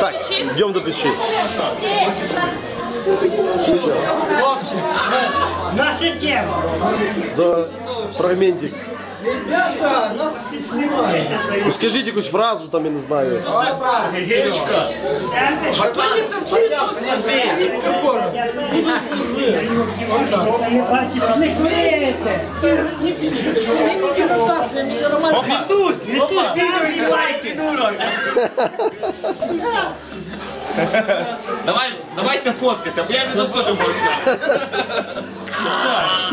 Так, печі. йдемо до печі. Наша тема. Да, фрагментик. Ребята, нас снимают. Ну, скажіть якусь фразу, там, я не знаю. Девочка. А то не танцуют Филипп Киркоров. Бачите, пішли курити. Не деградация, не романтика. Тут, не тут, знімайте. Давай, давайте фоткати, бо я відео теж можу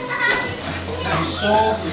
舒服。